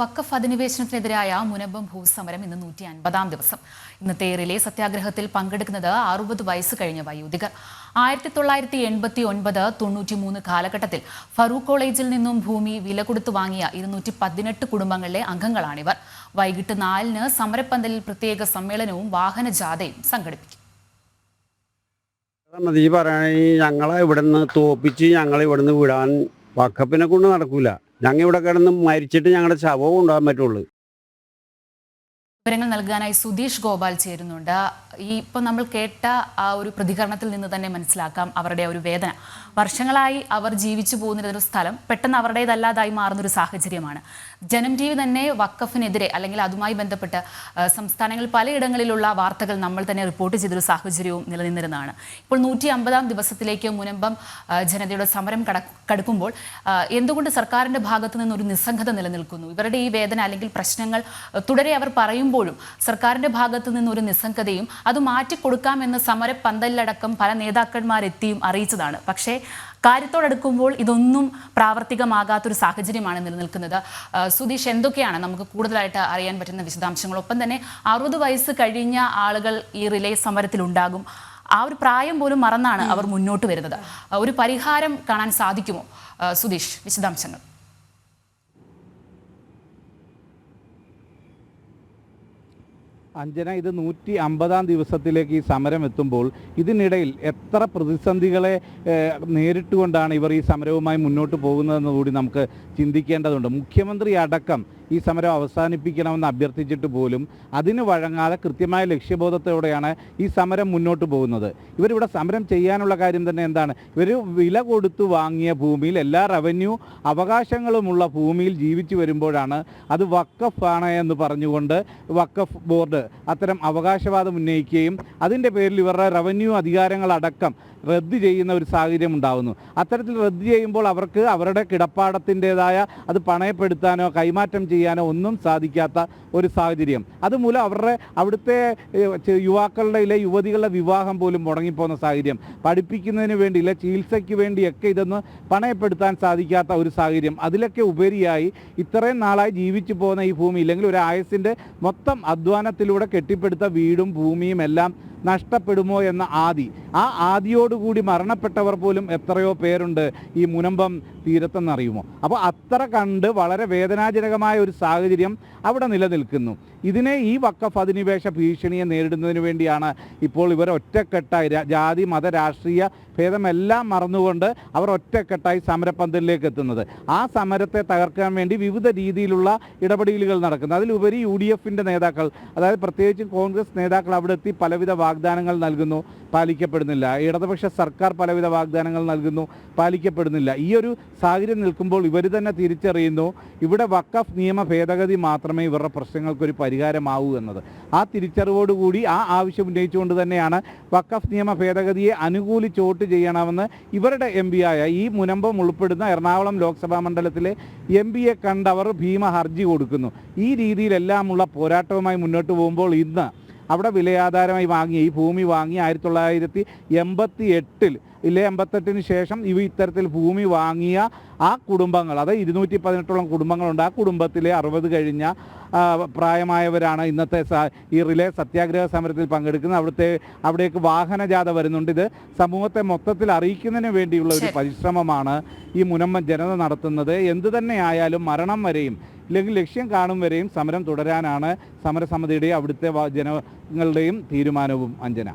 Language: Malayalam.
വക്കഫ് അധിനിവേശനത്തിനെതിരായ മുനമ്പം ഭൂസമരം ഇന്ന് നൂറ്റി അൻപതാം ദിവസം. ഇന്നത്തെ റിലേ സത്യാഗ്രഹത്തിൽ പങ്കെടുക്കുന്നത് അറുപത് വയസ്സ് കഴിഞ്ഞ വയോധികർ ആയിരത്തി തൊള്ളായിരത്തി എൺപത്തി ഒൻപത് തൊണ്ണൂറ്റി മൂന്ന് കാലഘട്ടത്തിൽ ഫറൂഖ് കോളേജിൽ നിന്നും ഭൂമി വില കൊടുത്തു വാങ്ങിയ ഇരുന്നൂറ്റി പതിനെട്ട് കുടുംബങ്ങളിലെ അംഗങ്ങളാണിവർ. വൈകിട്ട് നാലിന് സമരപ്പന്തലിൽ പ്രത്യേക സമ്മേളനവും വാഹനജാഥയും സംഘടിപ്പിക്കും. പറഞ്ഞത് ഈ പറയണ ഞങ്ങളെ ഇവിടുന്ന് തോപ്പിച്ച് ഞങ്ങളെ ഇവിടുന്ന് വിടാൻ വക്കപ്പിനെ കൊണ്ട് നടക്കൂല. ഞങ്ങൾ ഇവിടെ കിടന്ന് മരിച്ചിട്ട് ഞങ്ങളുടെ ശവവും ഉണ്ടാകാൻ പറ്റുള്ളൂ. വിവരങ്ങൾ നൽകാനായി സുധീഷ് ഗോപാൽ ചേരുന്നുണ്ട്. ഈ ഇപ്പം നമ്മൾ കേട്ട ആ ഒരു പ്രതികരണത്തിൽ നിന്ന് തന്നെ മനസ്സിലാക്കാം അവരുടെ ഒരു വേദന. വർഷങ്ങളായി അവർ ജീവിച്ചു പോകുന്ന ഒരു സ്ഥലം പെട്ടെന്ന് അവരുടേതല്ലാതായി മാറുന്നൊരു സാഹചര്യമാണ്. ജനം ടി വി തന്നെ വക്കഫിനെതിരെ അല്ലെങ്കിൽ അതുമായി ബന്ധപ്പെട്ട് സംസ്ഥാനങ്ങളിൽ പലയിടങ്ങളിലുള്ള വാർത്തകൾ നമ്മൾ തന്നെ റിപ്പോർട്ട് ചെയ്തൊരു സാഹചര്യവും നിലനിന്നിരുന്നതാണ്. ഇപ്പോൾ നൂറ്റി അമ്പതാം ദിവസത്തിലേക്ക് മുനമ്പം ജനതയുടെ സമരം കടക്കുമ്പോൾ എന്തുകൊണ്ട് സർക്കാരിന്റെ ഭാഗത്തു നിന്നൊരു നിസ്സംഗത നിലനിൽക്കുന്നു? ഇവരുടെ ഈ വേദന അല്ലെങ്കിൽ പ്രശ്നങ്ങൾ തുടരെ അവർ പറയുമ്പോഴും സർക്കാരിന്റെ ഭാഗത്തു നിന്നൊരു നിസ്സംഗതയും അത് മാറ്റിക്കൊടുക്കാമെന്ന് സമര പന്തലിലടക്കം പല നേതാക്കന്മാരെത്തിയും അറിയിച്ചതാണ്. പക്ഷേ കാര്യത്തോടടുക്കുമ്പോൾ ഇതൊന്നും പ്രാവർത്തികമാകാത്തൊരു സാഹചര്യമാണ് നിലനിൽക്കുന്നത്. സുധീഷ് എന്തൊക്കെയാണ് നമുക്ക് കൂടുതലായിട്ട് അറിയാൻ പറ്റുന്ന വിശദാംശങ്ങൾ? ഒപ്പം തന്നെ അറുപത് വയസ്സ് കഴിഞ്ഞ ആളുകൾ ഈ റിലേ സമരത്തിൽ ഉണ്ടാകും ആ ഒരു പ്രായം പോലും മറന്നാണ് അവർ മുന്നോട്ട് വരുന്നത്. ഒരു പരിഹാരം കാണാൻ സാധിക്കുമോ? സുധീഷ് വിശദാംശങ്ങൾ. അഞ്ജന ഇത് നൂറ്റി അമ്പതാം ദിവസത്തിലേക്ക് ഈ സമരം എത്തുമ്പോൾ ഇതിനിടയിൽ എത്ര പ്രതിസന്ധികളെ നേരിട്ടുകൊണ്ടാണ് ഇവർ ഈ സമരവുമായി മുന്നോട്ട് പോകുന്നതെന്ന് കൂടി നമുക്ക് ചിന്തിക്കേണ്ടതുണ്ട്. മുഖ്യമന്ത്രി അടക്കം ഈ സമരം അവസാനിപ്പിക്കണമെന്ന് അഭ്യർത്ഥിച്ചിട്ട് പോലും അതിന് വഴങ്ങാതെ കൃത്യമായ ലക്ഷ്യബോധത്തോടെയാണ് ഈ സമരം മുന്നോട്ട് പോകുന്നത്. ഇവരിവിടെ സമരം ചെയ്യാനുള്ള കാര്യം തന്നെ എന്താണ്? ഇവർ വില കൊടുത്തു വാങ്ങിയ ഭൂമിയിൽ എല്ലാ റവന്യൂ അവകാശങ്ങളുമുള്ള ഭൂമിയിൽ ജീവിച്ചു വരുമ്പോഴാണ് അത് വക്കഫാണ് എന്ന് പറഞ്ഞുകൊണ്ട് വക്കഫ് ബോർഡ് അത്തരം അവകാശവാദം ഉന്നയിക്കുകയും അതിന്റെ പേരിൽ ഇവരുടെ റവന്യൂ അധികാരങ്ങളടക്കം റദ്ദ് ചെയ്യുന്ന ഒരു സാഹചര്യം ഉണ്ടാകുന്നു അത്തരത്തിൽ റദ്ദ് ചെയ്യുമ്പോൾ അവർക്ക് അവരുടെ കിടപ്പാടത്തിന്റെതായ അത് പണയപ്പെടുത്താനോ കൈമാറ്റം ചെയ്യാനോ ഒന്നും സാധിക്കാത്ത ഒരു സാഹചര്യം. അതുമൂലം അവരുടെ അവിടുത്തെ യുവാക്കളുടെ ഇല്ലെ യുവതികളുടെ വിവാഹം പോലും മുടങ്ങിപ്പോകുന്ന സാഹചര്യം. പഠിപ്പിക്കുന്നതിന് വേണ്ടി ഇല്ലെ ചികിത്സയ്ക്ക് വേണ്ടിയൊക്കെ ഇതൊന്ന് പണയപ്പെടുത്താൻ സാധിക്കാത്ത ഒരു സാഹചര്യം. അതിലൊക്കെ ഉപരിയായി ഇത്രയും നാളായി ജീവിച്ചു പോകുന്ന ഈ ഭൂമി ഇല്ലെങ്കിൽ ഒരു ആയസിന്റെ മൊത്തം അധ്വാനത്തിലൂടെ കെട്ടിപ്പടുത്ത വീടും ഭൂമിയും എല്ലാം നഷ്ടപ്പെടുമോ എന്ന ആദി. ആ ആദിയോടുകൂടി മരണപ്പെട്ടവർ പോലും എത്രയോ പേരുണ്ട്. ഈ മുനമ്പം തീരത്തെന്നറിയുമോ? അപ്പോൾ അത്ര കണ്ട് വളരെ വേദനാജനകമായ ഒരു സാഹചര്യം അവിടെ നിലനിൽക്കുന്നു. ഇതിനെ ഈ വക്കഫ് അധിനിവേശ ഭീഷണിയെ നേരിടുന്നതിന് വേണ്ടിയാണ് ഇപ്പോൾ ഇവർ ഒറ്റക്കെട്ടായി ജാതി മത രാഷ്ട്രീയ ഭേദമെല്ലാം മറന്നുകൊണ്ട് അവർ ഒറ്റക്കെട്ടായി സമരപന്തലിലേക്ക് എത്തുന്നത്. ആ സമരത്തെ തകർക്കാൻ വേണ്ടി വിവിധ രീതിയിലുള്ള ഇടപെടലുകൾ നടക്കുന്നു. അതിലുപരി യു ഡി എഫിന്റെ നേതാക്കൾ അതായത് പ്രത്യേകിച്ച് കോൺഗ്രസ് നേതാക്കൾ അവിടെ എത്തി പലവിധ വാഗ്ദാനങ്ങൾ നൽകുന്നു പാലിക്കപ്പെടുന്നില്ല. ഇടതുപക്ഷ സർക്കാർ പലവിധ വാഗ്ദാനങ്ങൾ നൽകുന്നു പാലിക്കപ്പെടുന്നില്ല. ഈ ഒരു സാഹചര്യം നിൽക്കുമ്പോൾ ഇവർ തന്നെ തിരിച്ചറിയുന്നു. ഇവിടെ വക്കഫ് നിയമ ഭേദഗതി മാത്രമേ ഇവരുടെ പ്രശ്നങ്ങൾക്കൊരു പരിഹാരമാവൂ എന്നത്. ആ തിരിച്ചറിവോടുകൂടി ആ ആവശ്യം ഉന്നയിച്ചുകൊണ്ട് തന്നെയാണ് വക്കഫ് നിയമ ഭേദഗതിയെ അനുകൂലിച്ച് വോട്ട് ചെയ്യണമെന്ന് ഇവരുടെ എം ആയ ഈ മുനമ്പം ഉൾപ്പെടുന്ന എറണാകുളം ലോക്സഭാ മണ്ഡലത്തിലെ എം പിയെ കണ്ട് അവർ ഭീമ ഹർജി കൊടുക്കുന്നു. ഈ രീതിയിലെല്ലാമുള്ള പോരാട്ടവുമായി മുന്നോട്ട് പോകുമ്പോൾ ഇന്ന് അവിടെ വിലയാധാരമായി വാങ്ങിയ ഈ ഭൂമി വാങ്ങി ആയിരത്തി തൊള്ളായിരത്തി എൺപത്തി എട്ടിൽ ഇല്ലേ എൺപത്തെട്ടിന് ശേഷം ഇവ ഇത്തരത്തിൽ ഭൂമി വാങ്ങിയ ആ കുടുംബങ്ങൾ അത് ഇരുന്നൂറ്റി പതിനെട്ടോളം കുടുംബങ്ങളുണ്ട്. ആ കുടുംബത്തിലെ അറുപത് കഴിഞ്ഞ പ്രായമായവരാണ് ഇന്നത്തെ സ- ഈ റിലേ സത്യാഗ്രഹ സമരത്തിൽ പങ്കെടുക്കുന്നത്. അവിടുത്തെ അവിടേക്ക് വാഹനജാഥ വരുന്നുണ്ട്. ഇത് സമൂഹത്തെ മൊത്തത്തിൽ അറിയിക്കുന്നതിന് വേണ്ടിയുള്ള ഒരു പരിശ്രമമാണ് ഈ മുനമ്മ ജനത നടത്തുന്നത്. എന്തു തന്നെ ആയാലും മരണം വരെയും ഇല്ലെങ്കിൽ ലക്ഷ്യം കാണും വരെയും സമരം തുടരാനാണ് സമരസമിതിയുടെയും അവിടുത്തെ ജനങ്ങളുടെയും തീരുമാനവും അഞ്ജന.